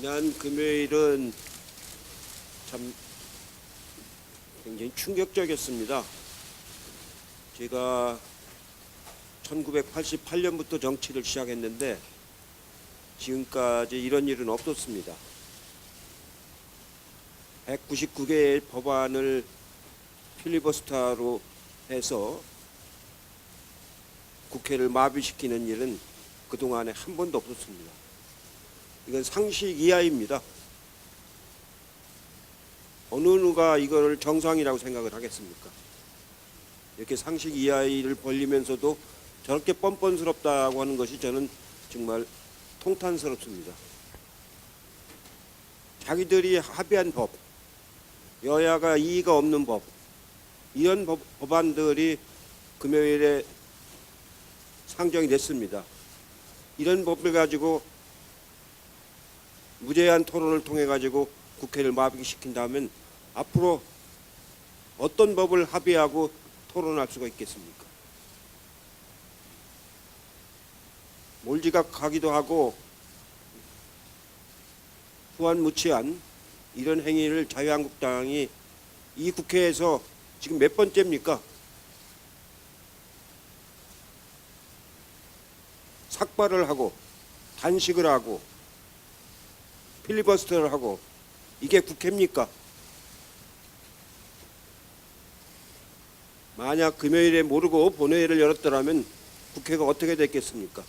지난 금요일은 참 굉장히 충격적이었습니다. 제가 1988년부터 정치를 시작했는데 지금까지 이런 일은 없었습니다. 199개의 법안을 필리버스터로 해서 국회를 마비시키는 일은 그동안에 한 번도 없었습니다. 이건 상식 이하입니다. 어느 누가 이거를 정상이라고 생각을 하겠습니까? 이렇게 상식 이하를 벌리면서도 저렇게 뻔뻔스럽다고 하는 것이 저는 정말 통탄스럽습니다. 자기들이 합의한 법, 여야가 이의가 없는 법, 이런 법, 법안들이 금요일에 상정이 됐습니다. 이런 법을 가지고 무제한 토론을 통해 가지고 국회를 마비시킨다면 앞으로 어떤 법을 합의하고 토론할 수가 있겠습니까? 몰지각하기도 하고 후한무치한 이런 행위를 자유한국당이 이 국회에서 지금 몇 번째입니까? 삭발을 하고 단식을 하고 필리버스터를 하고 이게 국회입니까? 만약 금요일에 모르고 본회의를 열었더라면 국회가 어떻게 됐겠습니까?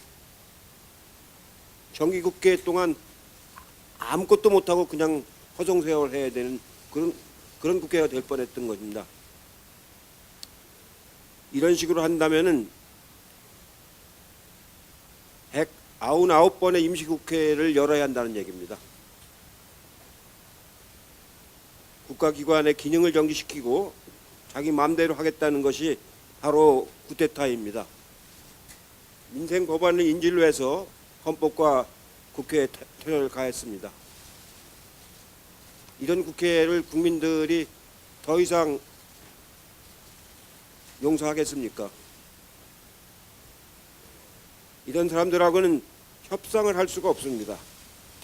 정기국회 동안 아무것도 못하고 그냥 허송세월 해야 되는 그런 그런 국회가 될 뻔했던 것입니다. 이런 식으로 한다면은 199번의 임시국회를 열어야 한다는 얘기입니다. 국가기관의 기능을 정지시키고 자기 마음대로 하겠다는 것이 바로 구테타입니다. 민생 법안을 인질로 해서 헌법과 국회에 퇴를 가했습니다. 이런 국회를 국민들이 더 이상 용서하겠습니까? 이런 사람들하고는 협상을 할 수가 없습니다.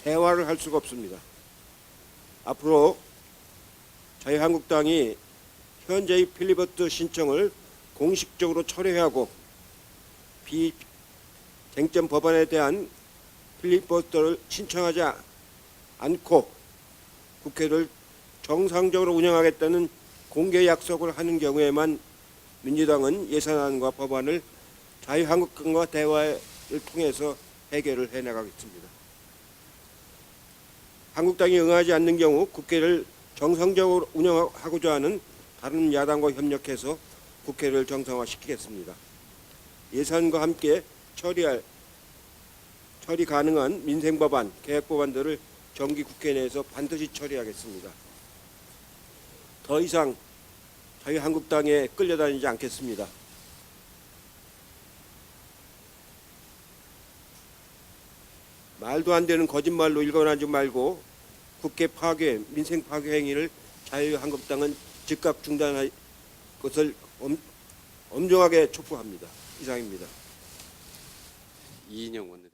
대화를 할 수가 없습니다. 앞으로 자유한국당이 현재의 필리버트 신청을 공식적으로 철회하고 비쟁점 법안에 대한 필리버스터를 신청하지 않고 국회를 정상적으로 운영하겠다는 공개 약속을 하는 경우에만 민주당은 예산안과 법안을 자유한국당과 대화를 통해서 해결을 해나가겠습니다. 한국당이 응하지 않는 경우 국회를 정상적으로 운영하고자 하는 다른 야당과 협력해서 국회를 정상화시키겠습니다. 예산과 함께 처리할 처리 가능한 민생 법안, 개혁 법안들을 정기 국회 내에서 반드시 처리하겠습니다. 더 이상 자유한국당에 끌려다니지 않겠습니다. 말도 안 되는 거짓말로 일관하지 말고 국회 파괴, 민생 파괴 행위를 자유한국당은 즉각 중단할 것을 엄, 엄정하게 촉구합니다. 이상입니다. 이인영 원내.